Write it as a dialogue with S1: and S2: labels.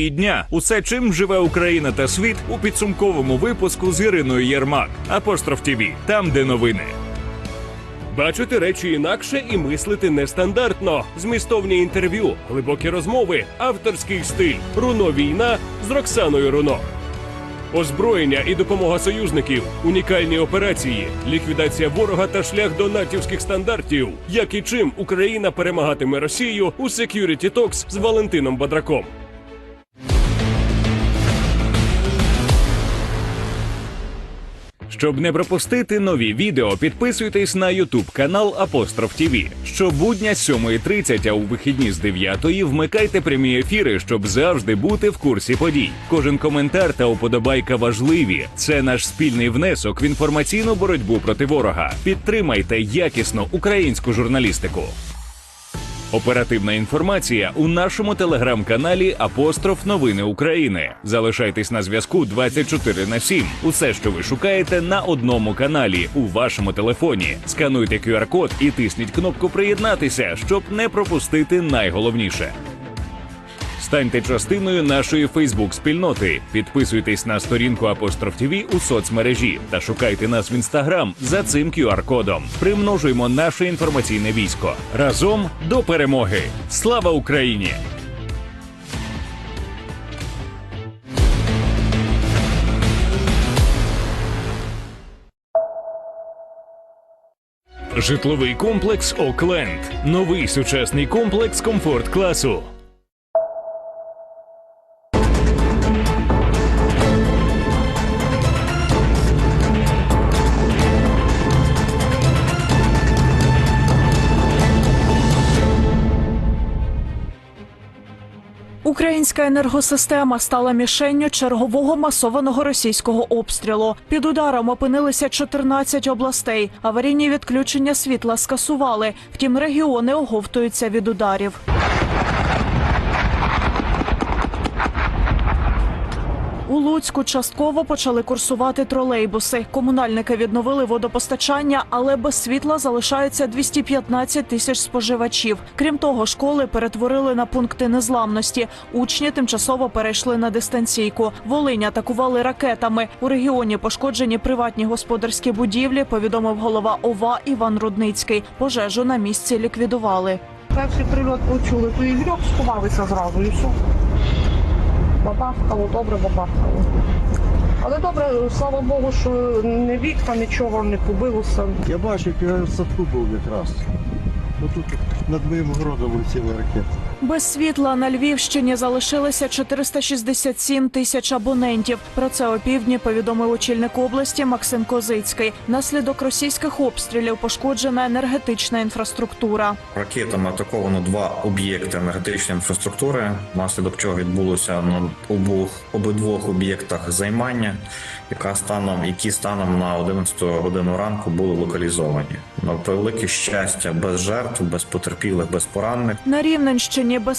S1: І дня усе чим живе Україна та світ у підсумковому випуску з Іриною Єрмак. Апостроф ТІВІ. там, де новини.
S2: Бачити речі інакше і мислити нестандартно. Змістовні інтерв'ю, глибокі розмови, авторський стиль, руно війна з Роксаною Руно. Озброєння і допомога союзників, унікальні операції, ліквідація ворога та шлях до натівських стандартів. Як і чим Україна перемагатиме Росію у Security Talks з Валентином Бадраком.
S1: Щоб не пропустити нові відео, підписуйтесь на Ютуб канал Апостроф ТІВІ. Щобудня з 7.30, а у вихідні з 9.00 вмикайте прямі ефіри, щоб завжди бути в курсі подій. Кожен коментар та уподобайка важливі. Це наш спільний внесок в інформаційну боротьбу проти ворога. Підтримайте якісну українську журналістику. Оперативна інформація у нашому телеграм-каналі Апостроф Новини України. Залишайтесь на зв'язку 24 на 7. Усе, що ви шукаєте, на одному каналі у вашому телефоні. Скануйте QR-код і тисніть кнопку Приєднатися, щоб не пропустити найголовніше. Станьте частиною нашої Фейсбук-спільноти. Підписуйтесь на сторінку Апостроф ТВ у соцмережі та шукайте нас в інстаграм за цим QR-кодом. Примножуємо наше інформаційне військо разом до перемоги. Слава Україні! Житловий комплекс Окленд. Новий сучасний комплекс комфорт класу.
S3: Українська енергосистема стала мішенню чергового масованого російського обстрілу. Під ударом опинилися 14 областей. Аварійні відключення світла скасували. Втім, регіони оговтуються від ударів. У Луцьку частково почали курсувати тролейбуси. Комунальники відновили водопостачання, але без світла залишається 215 тисяч споживачів. Крім того, школи перетворили на пункти незламності. Учні тимчасово перейшли на дистанційку. Волинь атакували ракетами. У регіоні пошкоджені приватні господарські будівлі. Повідомив голова ОВА Іван Рудницький. Пожежу на місці ліквідували.
S4: Перший прильот почули, то ігрок сховалися зразу і все. Бабахкало, добре бабахкало. Але добре, слава Богу, що не вікна, нічого не побилося.
S5: Я бачив, я в садку був якраз. Отут над моїм городом летіла ракета.
S3: Без світла на Львівщині залишилися 467 тисяч абонентів. Про це опівдні повідомив очільник області Максим Козицький. Наслідок російських обстрілів пошкоджена енергетична інфраструктура.
S6: Ракетами атаковано два об'єкти енергетичної інфраструктури, внаслідок чого відбулося на обох обидвох об'єктах займання, яка станом, які станом на 11 годину ранку були локалізовані. На превелике щастя, без жертв, без потерпілих, без поранених.
S3: На Рівненщині без